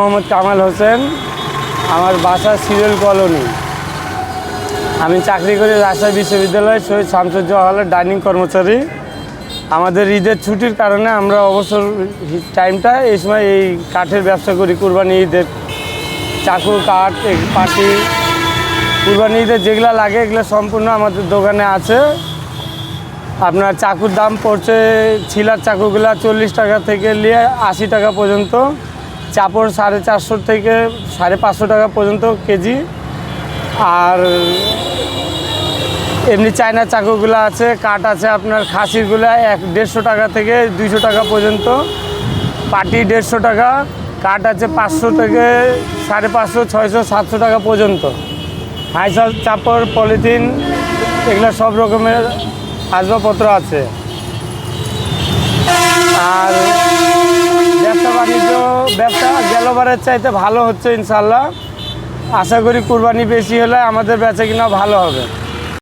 মোহাম্মদ কামাল হোসেন, আমার বাসা serial colony. আমি চাকরি করি রাজশাহী বিশ্ববিদ্যালয়ে, শহীদ শামসুজ্জোহা হলের ডাইনিং কর্মচারী। আমাদের ঈদের ছুটির কারণে আমরা অবসর টাইমটা এই সময় এই কাঠের ব্যবসা করি, কুরবানি ঈদের চাকু, কাঠ পাটি। কুরবানি ঈদের যেগুলো লাগে এগুলো সম্পূর্ণ আমাদের দোকানে আছে। আপনার চাকুর দাম পড়ছে, ছিলার চাকুগুলা চল্লিশ টাকা থেকে নিয়ে আশি টাকা পর্যন্ত। চাপড় সাড়ে চারশো থেকে সাড়ে পাঁচশো টাকা পর্যন্ত কেজি। আর এমনি চায়না চাকুগুলো আছে, কাঠ আছে আপনার খাসিরগুলো এক দেড়শো টাকা থেকে দুইশো টাকা পর্যন্ত। পাটি দেড়শো টাকা, কাঠ আছে পাঁচশো থেকে সাড়ে পাঁচশো, ছয়শো, সাতশো টাকা পর্যন্ত। হাইসাল, চাপড়, পলিথিন, এগুলো সব রকমের আসবাবপত্র আছে আর ব্যবসা বাণিজ্য গেলবারের চাইতে ভালো হচ্ছে ইনশাল্লাহ আশা করি কুরবানি বেশি হলে আমাদের বেচা কিনা ভালো হবে।